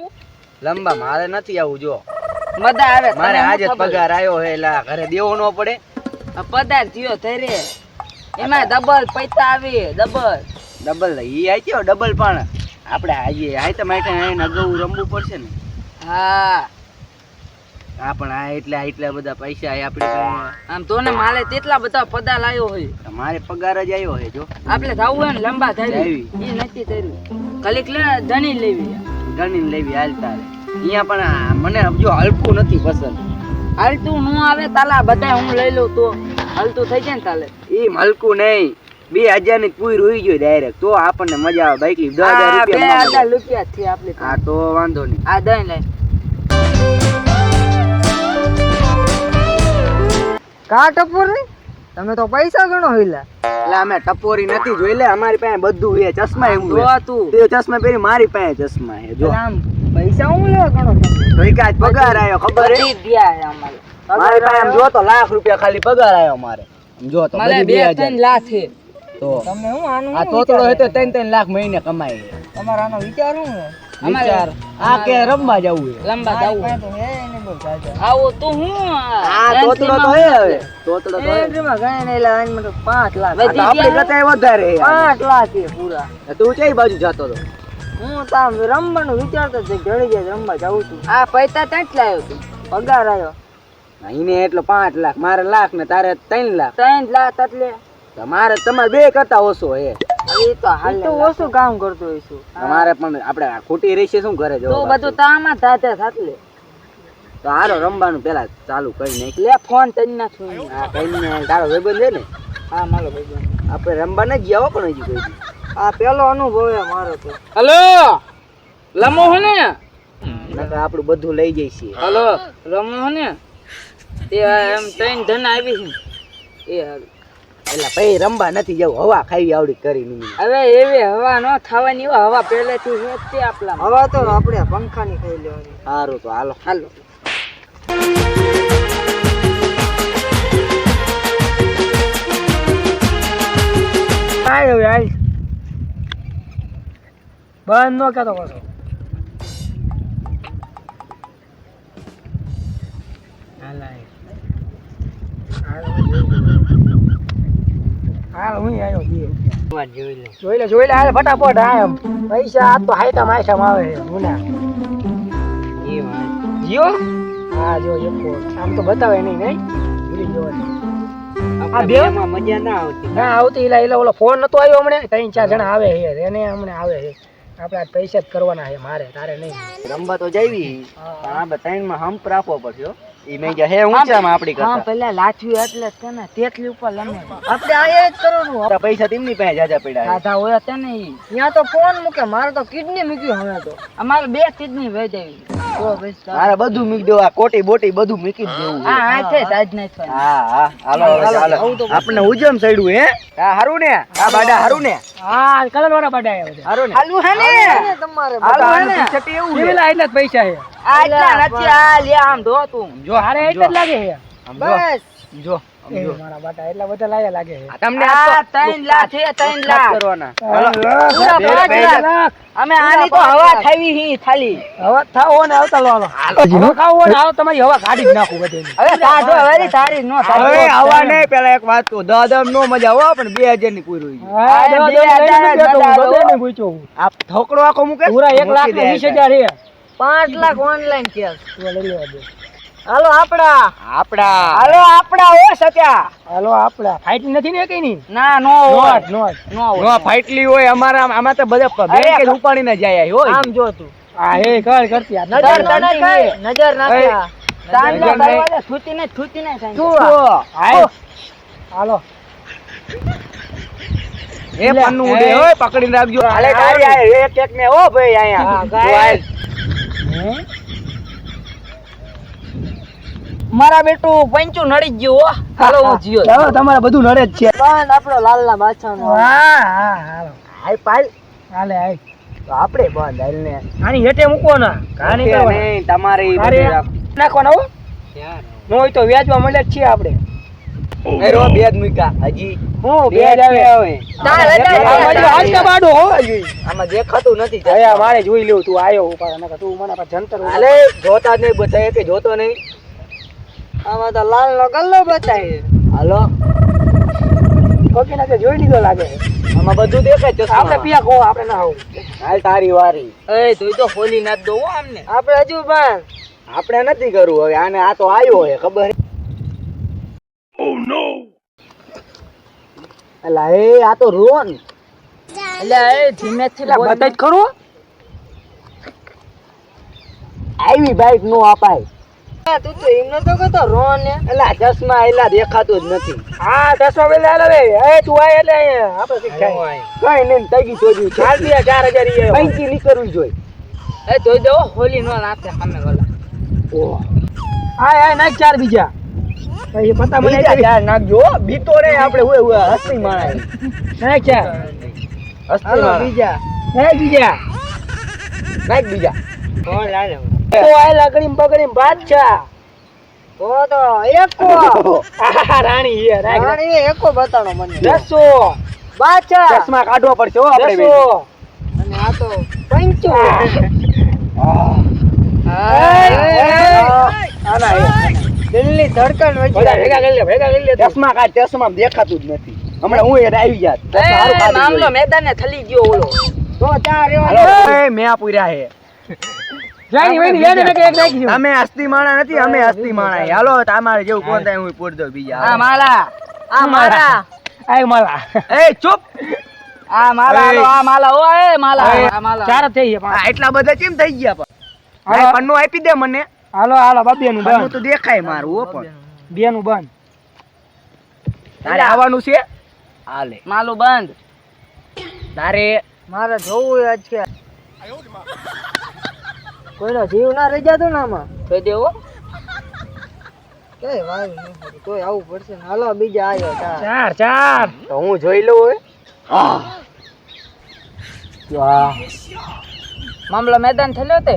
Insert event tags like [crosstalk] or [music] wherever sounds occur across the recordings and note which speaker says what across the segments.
Speaker 1: આવું?
Speaker 2: લંબા મારે નથી આવું જો.
Speaker 1: મજા આવે
Speaker 2: મારે આજે? પગાર આવ્યો હે એટલે ઘરે દેવો ન પડે.
Speaker 1: પગાર થયો ધરે એમાં ડબલ પૈસા આવે double
Speaker 2: double E I double પણ. આપણે આજે આઈ તો માટે આઈને અગાઉ રમવું પડશે ને.
Speaker 1: હા.
Speaker 2: હા પણ આ એટલા એટલા બધા પૈસા આય આપણે.
Speaker 1: આમ તો ને માલે તેટલા બધા પદા લાયો હોય
Speaker 2: મારે પગાર જ આવ્યો હે જો.
Speaker 1: આપણે જવું હોય ને લંબા
Speaker 2: થઈ
Speaker 1: એ નથી ધર્યું કલીક લે ધણી લેવી.
Speaker 2: ગણીને લેવી હાલ તારે. અહીંયા પણ મને જો હલકું નથી પસંદ.
Speaker 1: હાલતું નું આવે તાલા બધા હું લઈ લઉં તો. હલતું થઈ જાય ને તાલે.
Speaker 2: એ હલકું નહીં. બે હજારની પૂરી રોઈ ગયો ડાયરેક્ટ તો આપણને મજા આવે. બાઈક દસ હજાર
Speaker 1: આ બે હજાર રૂપિયા થી આપણે
Speaker 2: હા તો વાંધો નહીં.
Speaker 1: આ દઈ લઈ
Speaker 3: કાટપુરની નહીં તમે તો પૈસા ગણો હિલા
Speaker 2: એટલે અમે ટપોરી નથી જોઈ લે અમારી પાસે બધું છે ચશ્મા એવું
Speaker 1: જો તું.
Speaker 2: તે ચશ્મા પહેરી મારી પાસે ચશ્મા છે જો.
Speaker 3: આમ પૈસા હું લે ગણો
Speaker 2: ભાઈ કાંઈ પગાર આવ્યો ખબર હે?
Speaker 1: ગયા અમારે.
Speaker 2: મારી પાસે આમ જો તો લાખ રૂપિયા ખાલી પગાર આવ્યો મારે. જો તો
Speaker 1: બે ત્રણ લાખ છે.
Speaker 2: તો
Speaker 3: તમને હું આનું
Speaker 2: આ તોતડો
Speaker 3: હે
Speaker 2: તો 3 3 લાખ મહિને કમાય. છે.
Speaker 3: તમારા આનો વિચાર શું છે
Speaker 2: વિચાર. આ કે રમવા જવું છે?
Speaker 1: લંબા જવું.
Speaker 3: છે તો હે
Speaker 1: આવો તો હું
Speaker 2: આ તોતડો તો હે હવે. તોતડો તો હે.
Speaker 3: એમાં ગાય ને એટલે આને મને 5 લાખ.
Speaker 2: આપણે તો વધારે
Speaker 3: 5 લાખ છે પૂરા.
Speaker 2: તું કઈ બાજુ જતો તો
Speaker 3: હું તામ રમવાનું વિચારતો તો ઘડી જાય રમવા જાઉં છું.
Speaker 1: આ પૈસા ત્યાં જ લાવ્યો તું?
Speaker 3: પગાર આવ્યો
Speaker 2: એને એટલો પાંચ લાખ. મારે લાખ ને તારે ત્રણ લાખ.
Speaker 1: ત્રણ લાખ એટલે?
Speaker 2: તો મારે તમારે બે કરતા ઓછો હે.
Speaker 1: હવે તો હાલ
Speaker 3: તો ઓછું કામ કરતો હોઈશું
Speaker 2: તમારે પણ આપણે આ ખોટી રહેશે શું ઘરે
Speaker 1: તો
Speaker 2: જવું
Speaker 1: બધું તામાં થાતે થાતલે
Speaker 2: તો હારો રમવાનું પેલા ચાલુ કરી નાખ.
Speaker 1: લે ફોન તજ નાખું
Speaker 2: આ કઈ તારો છે ને?
Speaker 1: હા મારો ભાઈ
Speaker 2: આપણે રમવા ન ગયા હો પણ હજી કોઈ
Speaker 3: આ પેલો અનુભવ હે મારો તો.
Speaker 1: હલો? રમો હો ને.
Speaker 2: નકર આપણું બધું લઈ જઈ છીએ
Speaker 1: હલો? રમો હે ને. એ એમ ત્રણ ધન આવી છે. એ હારું.
Speaker 2: એટલે પછી રમવા નથી જવું હવા ખાવી આવડી કરી નહીં
Speaker 1: હવે એવી હવા ન થવાની હોય હવા પહેલેથી છે જ તે આપલા
Speaker 3: હવા તો આપણે પંખાની ખાઈ લેવાની.
Speaker 2: સારું તો હાલો.
Speaker 1: હાલો.
Speaker 3: આયો હવે બંધ નો કહેતો પાછો. હાલ હાલ. હાલ હું આવ્યો
Speaker 1: જોઈ લે.
Speaker 3: જોઈ લે જોઈ લે હાલ ફટાફટ હા એમ. પૈસા આ તો હાઈટા માઈટામાં આવે ગુના જીઓ? હા જો એકો આમ તો બતાવે નહીં નહીં? ભૂલી જવાનું આ બે
Speaker 1: મજા ના આવતી.
Speaker 3: ના આવતી એલા એલા ઓલો ફોન નતો આવ્યો હમણે? ત્રણ ચાર જણા આવે છે એને હમણે આવે છે. આપણે પૈસા જ કરવાના છે મારે તારે નહીં.
Speaker 2: રમવા તો જઈવી. પણ આ હંપ રાખવો પડશે હો. ઈ મેં કીધું, હે કરતા.
Speaker 1: પેલા લાઠવી એટલે છે તેટલી ઉપર લમે
Speaker 3: આપણે આયા જ કરવાનું.
Speaker 2: તારા પૈસા તેમની પાસે જાજા પડ્યા
Speaker 1: આધા હોય તે ઈ.
Speaker 3: ત્યાં તો ફોન મૂકે મારે તો કિડની મૂક્યું હવે તો.
Speaker 1: અમારે બે કિડની વેચાવી
Speaker 2: મારે બધું મૂકી દેવું આ કોટી બોટી બધું મૂકી દેવું
Speaker 1: હા હા છે તાજ નહીં થાય
Speaker 2: હા હા હાલો
Speaker 3: હાલો,
Speaker 2: આપણે ઉજમ સડ્યું હે? હા હારું ને? આ બાડા હારું ને?
Speaker 3: હા કલર વાળા બાડા આવ્યો છે.
Speaker 2: હારું ને?
Speaker 1: હાલું હે ને?
Speaker 3: તમારે
Speaker 2: હાલો હે
Speaker 1: ને.
Speaker 2: ટી-શર્ટ એવું છે.
Speaker 3: એટલા જ પૈસા છે.
Speaker 1: આટલા નથી આ લે આમ ધો તું.
Speaker 2: જો
Speaker 3: હારે એટલા જ લાગે છે. બસ.
Speaker 2: જો.
Speaker 3: મારા બાટા એટલા બધા લાયા લાગે
Speaker 2: તમને આ
Speaker 1: આ લાખ છે ત્રણ
Speaker 2: લાખ.
Speaker 1: લાખ
Speaker 2: કરવાના
Speaker 1: પૂરા
Speaker 2: બે
Speaker 1: પાંચ લાખ. અમે આની તો હવા થાવી હી ખાલી.
Speaker 3: હવે થાઓ ને આવતા લો હાલો. ખાવો ને આવો તમારી હવા કાઢી જ નાખું બધી.
Speaker 1: હવે કાઢો હવે તારી નો
Speaker 2: હવે આવા નહીં પેલા એક વાત દાદા નો મજા આવો પણ બે હજારની પૂરી. આ થોકડો આખો મૂકે?
Speaker 3: પૂરા એક લાખ ને હજાર. પાંચ લાખ ઓનલાઈન કેશ લઈ લેવા દે.
Speaker 1: હાલો આપડા.
Speaker 2: આપડા.
Speaker 1: હાલો આપડા ઓ સત્યા.
Speaker 3: હાલો આપડા. ફાઇટ નથી ને કઈ
Speaker 1: ની? ના નો
Speaker 3: નોટ નોટ
Speaker 1: નો
Speaker 2: ફાઇટલી હોય અમારા આમાં તો બધા બેંક ઉપાડી ને જાય હોય.
Speaker 3: આમ જો તું. હા હે કર કરતી આ.
Speaker 1: નજર
Speaker 3: નજર
Speaker 1: તને કઈ?
Speaker 3: નજર નાખ્યા.
Speaker 1: તાંડો. ને થૂતી ને
Speaker 2: તું
Speaker 3: હાય. હાલો.
Speaker 2: એ પન્નું ઉડે હોય પકડીને રાખજો. હાલે તારી આય એક એક ને ઓ ભાઈ
Speaker 3: હા,
Speaker 2: અહીંયા
Speaker 3: ગાય. હે?
Speaker 1: મારા બેટું પંચું નડી ગયું હો. હાલો હું જીયો.
Speaker 2: ચાલો તમારે બધું નડે જ છે.
Speaker 3: પણ આપણો લાલના બાદશાહનો. હા હા હાલો.
Speaker 2: હાય પાલ
Speaker 3: હાલે હાય.
Speaker 2: તો આપણે બંધ હાલ ને
Speaker 3: આની હેઠે મૂકો ના કાની
Speaker 2: કે નહીં તમારી.
Speaker 3: નાખવાના હો. ન હોય તો વ્યાજમાં મળે જ છીએ આપણે.
Speaker 2: એ રો મૂકા હજી
Speaker 3: હું
Speaker 2: બે જ આવે. હવે
Speaker 1: ચાલ, ચાલ, ચાલ,
Speaker 3: આમાં જો
Speaker 1: ચાલ.
Speaker 3: બાડો હો.
Speaker 2: આમાં દેખાતું નથી
Speaker 3: અરે મારે જોઈ લેવું તું આયો ઉપર. નકર તું મને પાછો જંતર.
Speaker 2: હાલે જોતા જ નહીં બધા કે જોતો નહીં.
Speaker 1: આમાં તો લાલ નો ગલ્લો બતાવી
Speaker 2: હાલો.
Speaker 3: કોકીને તે જોઈ લીધો લાગે.
Speaker 2: આમાં બધું દેખાય છે
Speaker 3: આપણે પિયા કહો આપણે ના આવું.
Speaker 2: હાલ તારી વારી.
Speaker 1: એ તું તો હોલી ના દો આમને. આપણે હજુ પણ.
Speaker 2: આપણે નથી કરવું હવે આને આ તો આવ્યો હે ખબર અલા એ આ તો રોન.
Speaker 1: એટલે એ ધીમે થી
Speaker 3: બતાઈ ખરું
Speaker 2: આવી બાઈક નો અપાય.
Speaker 1: તું તો એમનો તો કતો રોન ને.
Speaker 2: એલા ચશ્મા એલા દેખાતું જ નથી.
Speaker 3: હા ચશ્મા વેલે હાલે રે. એ તું આય એટલે આપણે કંઈક
Speaker 2: કઈ નહીં તગી ચોર્યું
Speaker 3: ચાલ દિયા ચાર હજાર એ.
Speaker 2: પૈકી નહીં કરવું
Speaker 1: એ તો દો હોલી નો નાખે સામે ગલા
Speaker 2: ઓહ
Speaker 3: આય હા નાખ ચાર બીજા. પછી પતા મને
Speaker 2: ચાર નાખજો બીતો રે આપણે હોય હોય હસ્તી
Speaker 3: નાખ ચાર.
Speaker 2: હસ્તી
Speaker 3: બીજા. નાખ બીજા.
Speaker 2: નાખ બીજા.
Speaker 1: કોણ લાલે
Speaker 3: તો આય લાકડીમ બાદશાહ
Speaker 1: તો તો એકો.
Speaker 3: રાણી હે રાખ રાખ.
Speaker 1: રાણી એકો બતાડો મને.
Speaker 3: દસો
Speaker 1: બાચા
Speaker 2: ચશ્મા કાઢવા પડશે આપણે
Speaker 3: દસો
Speaker 1: અને આ તો પંચો. દિલની ધડકન
Speaker 3: બધા ભેગા કરી લે ભેગા કરી લે
Speaker 2: ચશ્મા કાઢ ચશ્મા દેખાતું જ નથી. હમણાં હું એને આવી જાત ચશ્મા
Speaker 1: મામલો. મેદાન ને થલી ગયો ઓલો. તો ચાર
Speaker 2: હાલો, એ મેં પૂર્યા હે. અમે હસ્તી માણા નથી અમે હસ્તી માણા. હાલો તમારે જેવું કોણ થાય હું પૂર દઉં બીજા.
Speaker 1: આ માલા. આ માલા.
Speaker 3: આય માલા.
Speaker 2: એ ચૂપ.
Speaker 1: આ માલા આ માલા. ઓ એ માલા આ માલા.
Speaker 3: ચાર થઈ ગયા
Speaker 2: એટલા બધા કેમ થઈ ગયા પણ. પન્નું આપી દે મને.
Speaker 3: હાલો હાલો બાબે નું
Speaker 2: પન્નું
Speaker 3: બંધ
Speaker 2: તો દેખાય મારું હો પણ.
Speaker 3: બે નું બંધ.
Speaker 2: તારે આવવાનું છે? હાલે.
Speaker 1: માલું બંધ.
Speaker 2: તારે
Speaker 1: મારે જોવું આજ કે કોઈનો જીવ ના રહી જતો ને આમાં? કહી દેવો કઈ વાય નહીં તોય આવું પડશે ને. હાલો બીજા આવ્યો ચાર
Speaker 3: ચાર.
Speaker 2: તો હું જોઈ લઉં હોય વાહ.
Speaker 1: મામલો મેદાન થયો તે.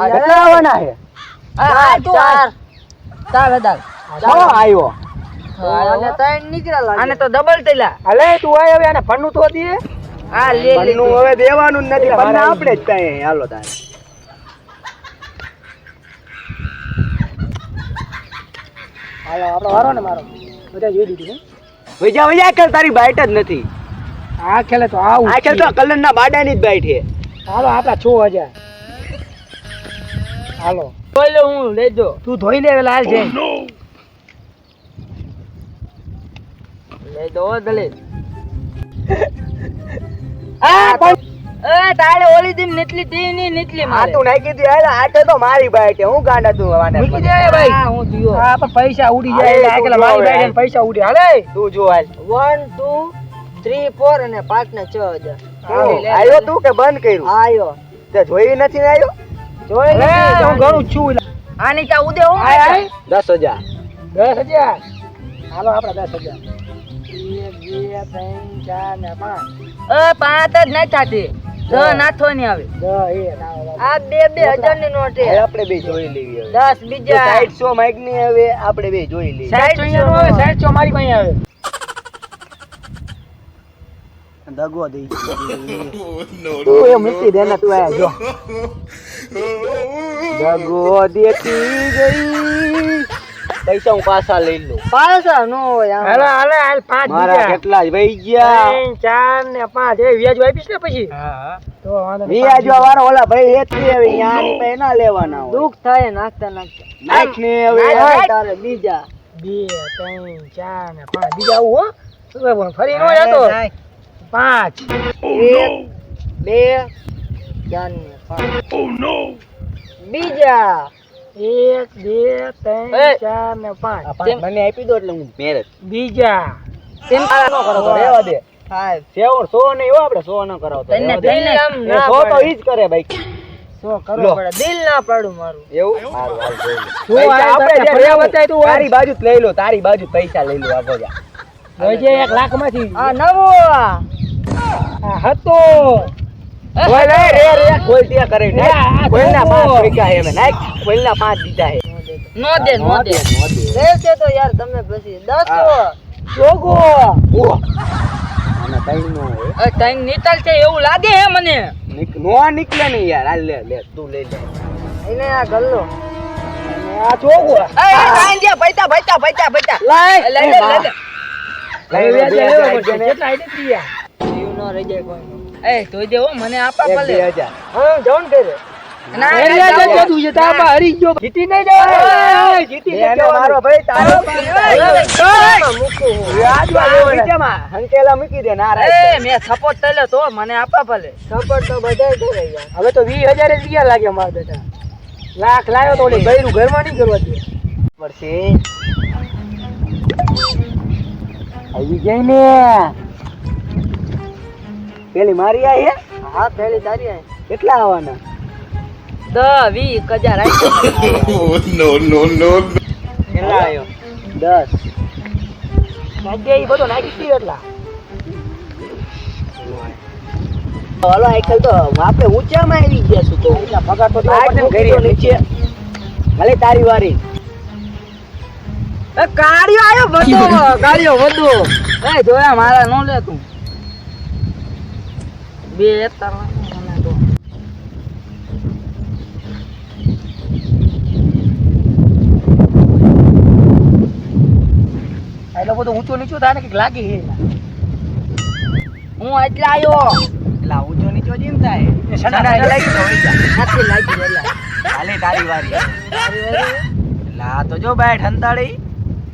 Speaker 2: આ કેટલા આવવાના છે?
Speaker 1: આ તું ચાર. ચાર હજાર
Speaker 2: ચાલો. આવ્યો.
Speaker 1: અને ત્રણ નીકળ્યા લાગે. તો ડબલ તેલા
Speaker 3: હાલે તું આય હવે આને ફરનું તો દે
Speaker 1: આ લે લે
Speaker 2: પન્નું હવે દેવાનું જ નથી પન્ના આપણે જ ત્યાં હાલો તારે.
Speaker 3: હાલો આપણો વારો ને મારો. બધા જોઈ દીધું
Speaker 2: વિજા વિજા કર તારી બાઈટ જ નથી.
Speaker 3: આ ખેલે તો આવું
Speaker 2: આ ખેલ તો કલર ના બાડાની જ બાઈટ છે.
Speaker 3: હાલો આપડા છ હજાર. હાલો.
Speaker 1: બોલો હું લેજો.
Speaker 3: તું ધોઈ લે લાલ છે.
Speaker 1: લેજો દલિત. [laughs]
Speaker 3: આ
Speaker 1: એ તારે ઓલી ની નીટલી મારે.
Speaker 2: તું નાખી દી હાલ આ તો મારી બાઈટ છે હું ગાંડા તું વાને
Speaker 3: મૂકી દે ભાઈ.
Speaker 1: હા, હું જીવો
Speaker 3: આ પણ પૈસા ઉડી જાય એટલે મારી પૈસા હાલે.
Speaker 2: તું જો હાલ.
Speaker 1: અને ને.
Speaker 2: આવ્યો કે બંધ કર્યું?
Speaker 1: આયો.
Speaker 2: તે જોઈ નથી ને આવ્યો
Speaker 1: જોઈ
Speaker 3: અરે, હું ઘણું છું.
Speaker 1: આની ચા ઉદે હું
Speaker 3: આય આય.
Speaker 2: દસ હજાર.
Speaker 3: દસ હજાર. હાલો આપડા દસ હજાર. એક બે ત્રણ ચાર ને પાંચ
Speaker 1: એ પાંચ જ નહીં થતી દ નાથો ની આવે
Speaker 3: આવો, આવો.
Speaker 1: આ બે બે હજારની નોટ છે
Speaker 2: આપણે બે જોઈ લેવી
Speaker 1: દસ બીજા
Speaker 2: સાઈડ સો માઇકની હવે આપણે બે જોઈ લઈએ
Speaker 3: સાઠ ચોઈયાનું આવે સાઠ સો મારી પાસે આવે
Speaker 2: દગો દઈ તું એ મૂકી દે ને તું આયા જો દગો દેતી ગઈ પૈસા હું પાછા લઈ લઉં.
Speaker 1: પાછા નો.
Speaker 3: હાલો હાલો હાલ પાંચ
Speaker 2: મારા કેટલા જ વહી ગયા.
Speaker 3: ત્રણ ચાર ને પાંચ. એ વ્યાજ આપીશ ને પછી? તો વાંધો નહીં.
Speaker 2: વી આજવા વાળો ઓલા ભાઈ એ થી હવે યાર પે ના લેવાના હોય.
Speaker 1: દુઃખ થાય નાખતા નાખતા.
Speaker 2: નાખ ને હવે
Speaker 1: તારે બીજા.
Speaker 3: બે ત્રણ ચાર ને પાંચ. બીજા આવું હો. ફરી નો જતો પાંચ.
Speaker 1: એક બે ચાર ને પાંચ. બીજા.
Speaker 3: એક બે ત્રણ ચાર ને પાંચ.
Speaker 2: મને આપી દો એટલે હું મેરેજ
Speaker 3: બીજા.
Speaker 1: સિમ્પલ
Speaker 2: નો કરો તો રહેવા દે. સેવણ સો ને એવો આપણે સો ન કરાવતો.
Speaker 1: તને
Speaker 2: રહેવા
Speaker 1: દિલ ના
Speaker 2: સો તો. ઈ જ કરે ભાઈ.
Speaker 3: સો કરો
Speaker 1: પડે. દિલ ના પાડું મારું.
Speaker 2: એવું? મારું હાલ આપણે જે
Speaker 3: ફરિયા બતાય તું
Speaker 2: તારી બાજુ લઈ લો તારી બાજુ પૈસા લઈ લો આગો જા
Speaker 3: એક લાખમાંથી
Speaker 1: આ નવો
Speaker 3: આ હતો.
Speaker 2: રે રે કરે. પાંચ હે નાખ. પાંચ દીધા હે
Speaker 1: નો દે નો દે.
Speaker 4: તો યાર તમે પછી.
Speaker 3: જોગો.
Speaker 2: નો
Speaker 1: છે એવું લાગે હે મને.
Speaker 2: નો નીકળે નહીં યાર. આ લે લે તું લઈ લે.
Speaker 4: એને આ ગલ્લો.
Speaker 3: આ જોગો.
Speaker 1: લઈ લે લઈ લે
Speaker 2: હજાર
Speaker 3: પડશે.
Speaker 2: ને?
Speaker 3: કેટલા આઈડી થયા?
Speaker 4: જીવ નો રહી જાય કોઈ.
Speaker 1: એ દેવો મને આપા ભલે.
Speaker 2: બે
Speaker 4: હા જવું કરે
Speaker 1: ના
Speaker 3: એ
Speaker 1: ના,
Speaker 3: વ્યાજે
Speaker 1: જાઓ.
Speaker 3: જતું છે, હરી ગયો. જીતી નહીં જવાનું. જીતી નહીં
Speaker 2: એને મારો ભાઈ તારો
Speaker 4: મૂકું હું.
Speaker 2: વ્યાજમાં નીચેમાં. હંકેલા મૂકી દે ના
Speaker 1: એ મેં સપોર્ટ થયેલો તો મને આપા ભલે.
Speaker 4: સપોર્ટ તો બધાય કરે યાર.
Speaker 3: હવે તો વીસ હજાર જ ગયા લાગ્યા મારા બેટા. લાખ લાયો તો ગયું ગયરું ઘરમાં નહીં કરવા દે.
Speaker 2: પડશે આવી ગઈ ને. પેલી મારી આઈ હે?
Speaker 4: પેલી તારી આય.
Speaker 2: કેટલા આવવાના
Speaker 1: દ વી એક હજાર આઈ
Speaker 2: કેટલા આવ્યો દસ.
Speaker 3: ભાગ્ય એ બધો નાખી દીધો એટલા.
Speaker 2: હલો આઈકલ તો આપણે ઊંચામાં આવી ગયા છું તો
Speaker 3: એટલા પગાર તો
Speaker 2: આ
Speaker 3: દેવો પડે
Speaker 2: મૂકી
Speaker 3: ને
Speaker 2: દો નીચે. ભલે તારી વારી.
Speaker 1: એ કાળિયો આયો બધો [laughs] કાળિયો બધો. એ જોયા મારા નો લે તું બે તો.
Speaker 3: એટલો બધો ઊંચો નીચો થાય ને કંઈક લાગી હે
Speaker 1: હું એટલે આવ્યો
Speaker 2: એટલે ઊંચો નીચો જેમ થાય. તો
Speaker 1: નથી લાગી વેલા
Speaker 2: હાલે તારી વારી. એટલે તો જો ભાઈ ઠંતાળી.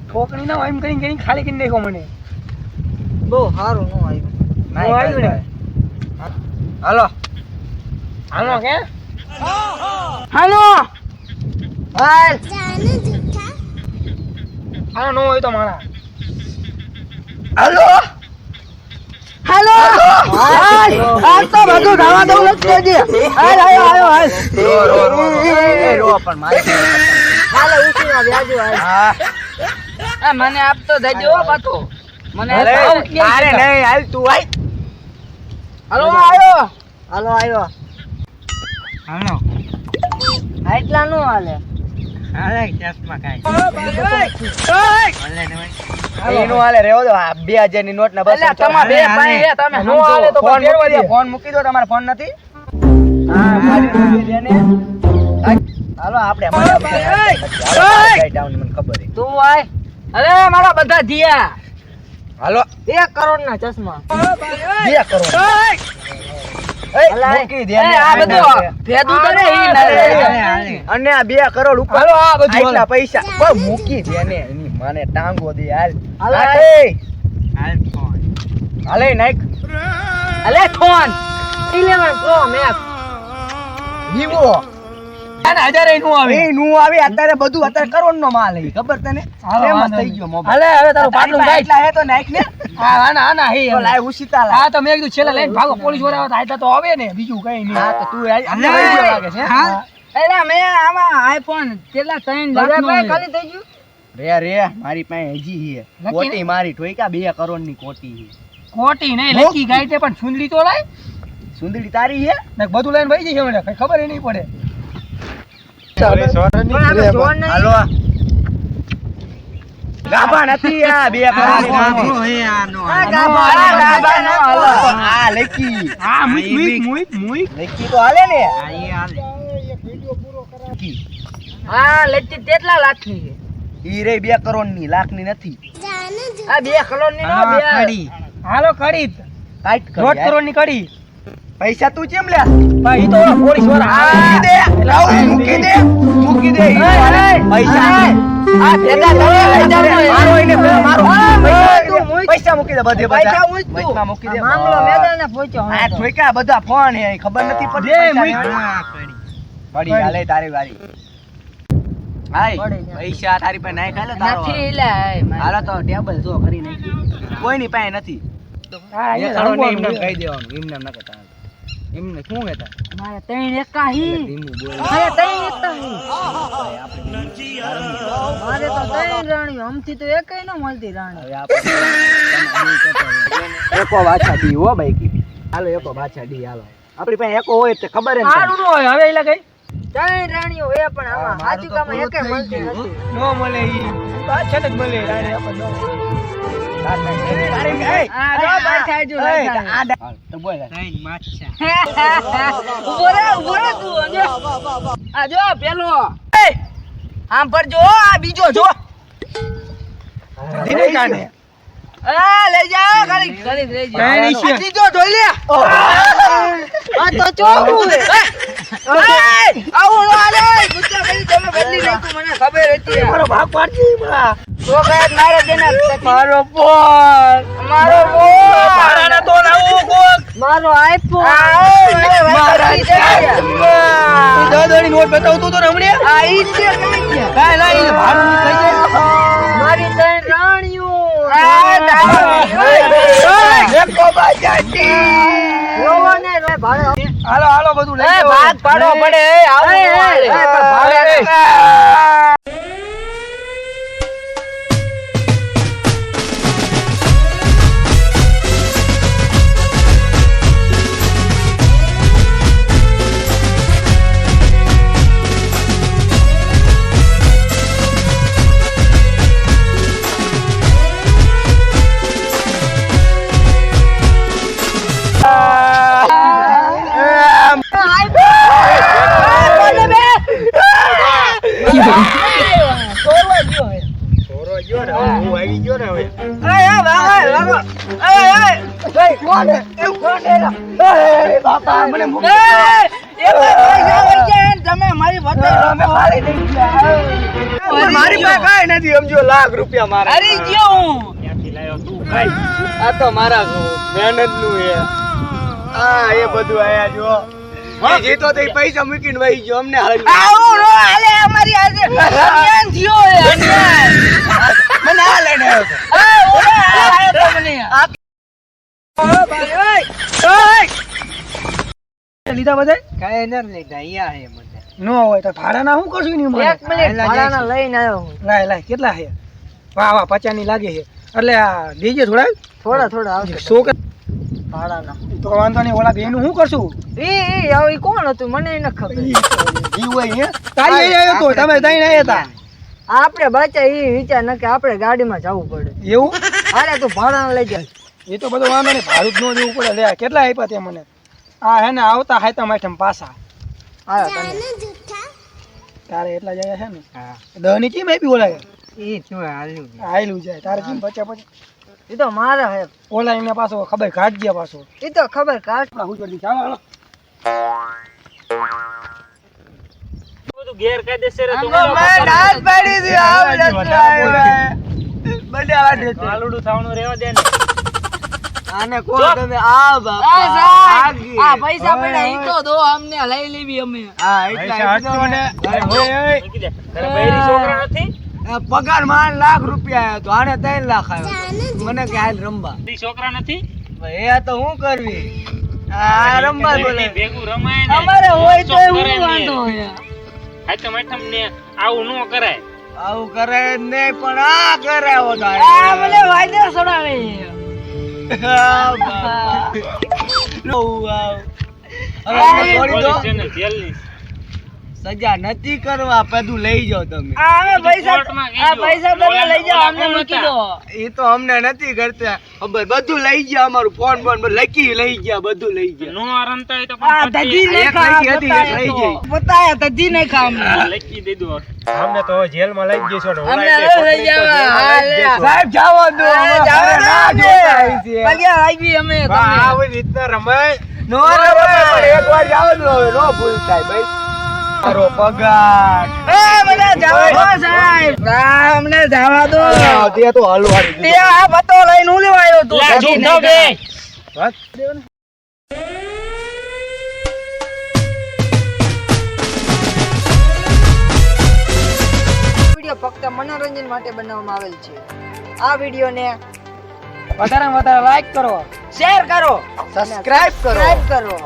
Speaker 3: ઠોકણી ના એમ કરીને ખાલી કરીને દેખો મને.
Speaker 4: બહુ સારું નો આવ્યું
Speaker 3: આવ્યું ને.
Speaker 2: હાલો.
Speaker 3: હાલો કે?
Speaker 1: હાલો.
Speaker 4: હાલ.
Speaker 3: હાલો નો હોય તો માણા
Speaker 2: હાલો.
Speaker 1: હાલો.
Speaker 2: હાલ. તો બધું ખાવા દઉં નથી દેજે હાલ આયો આયો હાલ. રો રો રો રો. પણ મારી
Speaker 4: હાલે ઉછીના વ્યાજો હાલ.
Speaker 2: હા.
Speaker 1: મને આપતો દેજો પાછો. મને
Speaker 2: અરે. નહીં હાલ તું આય.
Speaker 1: હાલો આવ્યો
Speaker 4: હાલો. આવ્યો
Speaker 2: હાલો.
Speaker 4: આટલા નો હાલે.
Speaker 2: હાલે ચશ્મા કાઈ. એનું હાલે રેવો દો. આ 2000 ની નોટ ના બસ
Speaker 1: અલ્યા, બે ભાઈ હે, તમે
Speaker 3: નો હાલે તો
Speaker 2: ફોન મૂકી દો
Speaker 3: દે.
Speaker 2: ફોન મૂકી દો તમારો ફોન નથી? હા હાલો આપણે મને ખબર છે.
Speaker 1: તું આય. અરે મારા બધા દિયા
Speaker 2: હાલો.
Speaker 4: બે કરોડ ના ચશ્મા.
Speaker 2: બે કરોડ. અને આ બે ઉપર
Speaker 3: આ બધું
Speaker 2: પૈસા. મૂકી દે ને એની મને ટાંગો દે હાલ.
Speaker 4: હાલ,
Speaker 2: એ. હાલે.
Speaker 1: Phone.
Speaker 4: Eleven pro max
Speaker 2: Vivo.
Speaker 3: બીજું કઈ નહીં.
Speaker 2: હા.
Speaker 1: મેં આમાં આઈફોન કેટલા ત્રણ લાખ નો.
Speaker 4: ખાલી થઈ ગયું?
Speaker 2: રે રે મારી પાસે હજી હે. કોટી મારી ઠોઈકા બે કરોડની કોટી હે.
Speaker 3: ખોટી નહીં. લકી ગાય છે પણ સુંદરી તો લાય.
Speaker 2: સુંદરી તારી હે?
Speaker 3: ને બધું લઈને ભાઈ જશે મને ખબર ય નહીં પડે
Speaker 4: પણ આપણે જોવા નહીં
Speaker 2: હાલો ગાભા નથી આ બે
Speaker 4: આ
Speaker 1: આ.
Speaker 2: આ
Speaker 1: આ કેટલા લાખ. ની.
Speaker 2: ઈ રે બે કરોડની લાખની નથી.
Speaker 1: આ બે કરોડની નો બે
Speaker 3: હાલો કડી
Speaker 2: કાઈટ કરી
Speaker 3: કરોડની કડી
Speaker 2: પૈસા તું ચેમ લે
Speaker 3: ભાઈ તો પોલીસવાળા
Speaker 2: મૂકી દે. લાવ, પૈસા
Speaker 4: મૂક.
Speaker 2: પૈસા મૂકી દે બધે
Speaker 4: પૈસા
Speaker 2: બધા
Speaker 4: મૂક તું.
Speaker 2: વચમાં મૂકી દે
Speaker 4: મામલો મેદાને પહોંચ્યો
Speaker 2: આ ઠોકા બધા ફોન હે ખબર નથી પડતી
Speaker 3: દે,
Speaker 2: પૈસાની.
Speaker 3: મૂક.
Speaker 2: પડી હાલે તારી વારી હાય પૈસા તારી પાસે નાખ હાલે તારો
Speaker 1: નથી લે
Speaker 2: હાલો તો ટેબલ જો કરી નાખી કોઈની પાસે નથી
Speaker 3: હા
Speaker 2: એ
Speaker 3: અહીંયા
Speaker 2: ને એમને કહી દેવાનું એમને એમ કહેતા એમને શું કહેતા?
Speaker 1: મારે ત્રણ એકા હી. મારે ત્રણ એકા હી.
Speaker 4: મારે તો ત્રણ રાણી આમથી તો એકેય ન મળતી રાણી
Speaker 2: એકો વાછા દી હો ભાઈ કીધી હાલો એકો વાછા દી હાલો. આપણી પાસે એકો હોય તો ખબર
Speaker 3: સારું હોય હવે એટલે કઈ?
Speaker 1: ત્રણ રાણીઓ એ પણ આમાં
Speaker 4: હા, મારું
Speaker 1: સાચું
Speaker 4: તો
Speaker 1: કામ
Speaker 4: પૂરું
Speaker 1: એકે મળતી નથી.
Speaker 2: ન મળે ઈ. પાછળ જ મળે રાણી. આપણને
Speaker 1: આમ પર જો આ બીજો જો
Speaker 2: ધીરે કાને.
Speaker 1: આ લઈ જા ખાલી ખાલી લઈ જા
Speaker 2: કાંઈ નહીં છે.
Speaker 1: આ ત્રીજો જોઈ લે આ તો ચોથું આવું નો હાલે ગુસ્સા કરી તમે બદલી નાખ્યું મને ખબર હતી
Speaker 2: મારો ભાગ પાડજી બા.
Speaker 1: તો કયા મારે દેના
Speaker 2: મારો ફોન
Speaker 1: મારો ફોન
Speaker 2: ભાડાના તો લાવું કોક
Speaker 1: મારો આઈફોન
Speaker 2: મારા તું દાદાની નોટ બતાવતો તો ને હમણે
Speaker 1: આ ઈ છે કઈ ગયા
Speaker 2: કાંઈ ના, ઈ ભાડું થઈ જાય.
Speaker 1: મારી ત્રણ રાણીઓ
Speaker 2: એકો.
Speaker 1: રોવો ને રે ભાડે
Speaker 2: હાલો હાલો બધું લઈ.
Speaker 1: ભાગ પડે એ આવું મારી
Speaker 2: પાસે કાંઈ નથી સમજો લાખ રૂપિયા મારા
Speaker 1: હરી ગયો
Speaker 2: તું
Speaker 5: આ તો મારા
Speaker 2: મહેનતનું એ હા એ બધું આયા જો જીતો તો ઈ પૈસા મૂકીને વહી ગયો અમને હારી
Speaker 1: આવું નો હાલે અમારી આજે અન્યાય થયો હે અન્યાય.
Speaker 2: મને આ લઈને આવ્યો છે.
Speaker 1: ઓરે, આ આવ્યો તો મને. ઓ ભાઈ, ઓય.
Speaker 2: લીધા બધા
Speaker 4: કાંઈ નથી લીધા, અહીંયા હે બધા.
Speaker 2: નો હોય તો ભાડાના શું કરશું એની ઉંમરે?
Speaker 1: એક મિનિટ ભાડાના લઈને આવ્યો હું
Speaker 2: લાય લાય કેટલા છે વાહ વાહ પચાની લાગે છે એટલે આ દીજે થોડા
Speaker 1: થોડા થોડા આવશે
Speaker 2: સો કે
Speaker 1: ભાડાના
Speaker 2: તો વાંધો નહીં ઓલા બેનું શું કરશું
Speaker 1: ઈ ઈ હવે કોણ હતું મને ન ખબર
Speaker 2: જીવ હોય હે તારી અહીં આવ્યો તો તમે તઈ આવ્યા હતા
Speaker 1: આપણે બચ્ચા ઈ વિચાર ન કે આપણે ગાડીમાં જવું પડે
Speaker 2: એવું
Speaker 1: અરે તું ભાડાના લઈ જા
Speaker 2: એ તો બધું વાંધો નહીં. ભાડું જ ન દેવું પડે. લે કેટલા આપ્યા તે મને? આ હે ને આવતા હાયતા માઠમ પાછા.
Speaker 1: હા તમે.
Speaker 2: તારે એટલા જાય છે ને?
Speaker 4: હા.
Speaker 2: દહની કેમ આપી ઓલા
Speaker 4: એ હાલ્યું છે?
Speaker 2: જાય. તારે કેમ પચા પછી
Speaker 1: એ તો મારા હે.
Speaker 2: ઓલા એમને પાછો ખબર કાઢ ગયા પાછો.
Speaker 1: એ તો ખબર કાઢ.
Speaker 2: પણ હું કરી ચાલો હાલો.
Speaker 5: બધું ગેરકાયદેસર હતું.
Speaker 2: પાડી દી
Speaker 5: હાલુડું થાવણું રહેવા દે ને.
Speaker 2: આને કો તમે? આ
Speaker 1: બાપા આગી આ પૈસા પડ્યા ઈ તો દો અમને લઈ લેવી અમે.
Speaker 2: હા એટલા
Speaker 5: મૂકી ઓય તારા બૈરી છોકરા નથી?
Speaker 2: પગારમાં લાખ રૂપિયા આવ્યો તો આને ત્રણ લાખ આવ્યો મને કે હાલ રમવા.
Speaker 5: છોકરા નથી?
Speaker 2: એ તો હું કરવી? આ રમવા બોલે.
Speaker 5: ભેગું રમાય ને
Speaker 1: અમારે હોય તો હું વાંધો હોય.
Speaker 5: હાથમ હાથમ ને આવું ન કરાય.
Speaker 2: આવું કરે ને પણ આ કરાવો તો.
Speaker 1: આ મને વાયદા સડાવે
Speaker 2: આ બાપા. નો આવ. હવે મને છોડી દો
Speaker 5: પોલીસ છે ને જેલની.
Speaker 2: સજા નથી કરવા બધું લઈ જાઓ તમે.
Speaker 1: આ પૈસા આ પૈસા તમે લઈ જાઓ અમને મૂકી દો.
Speaker 2: એ તો અમને નથી કરતા. ખબર બધું લઈ ગયા અમારું ફોન બોન લખી લકી લઈ ગયા બધું લઈ ગયા.
Speaker 5: નો રમતા તો
Speaker 1: આ નહીં
Speaker 2: એક
Speaker 1: ખા
Speaker 2: લઈ હતી, લઈ ગઈ.
Speaker 1: બતાયા ધજી ને ખા અમને
Speaker 5: લખી દીધું
Speaker 3: અમને તો જેલમાં લઈ જઈશું ને
Speaker 1: અમને લઈ જાવ
Speaker 2: સાહેબ જાવો દો.
Speaker 1: જાવા દો
Speaker 2: ના. જોતા આવી.
Speaker 1: અમે
Speaker 3: બા,
Speaker 1: તમને.
Speaker 3: આવી રીતના રમાય.
Speaker 2: નો રમાય, એક વાર જાવ દો નો ભૂલ થાય ભાઈ. મારો પગાર.
Speaker 1: એ મને જવા દો સાહેબ. અમને જવા દો.
Speaker 2: તે તો હલવાડી
Speaker 1: તે આ પતો લઈને હું લેવા આવ્યો તું
Speaker 5: લા, થાવ બે.
Speaker 1: ખા. વીડિયો ફક્ત મનોરંજન માટે બનાવવામાં આવેલ છે. આ વિડીયોને
Speaker 2: વધારે વધારે લાઈક કરો
Speaker 1: શેર કરો
Speaker 2: સબસ્ક્રાઇબ કરો.
Speaker 1: સબસ્ક્રાઇબ કરો.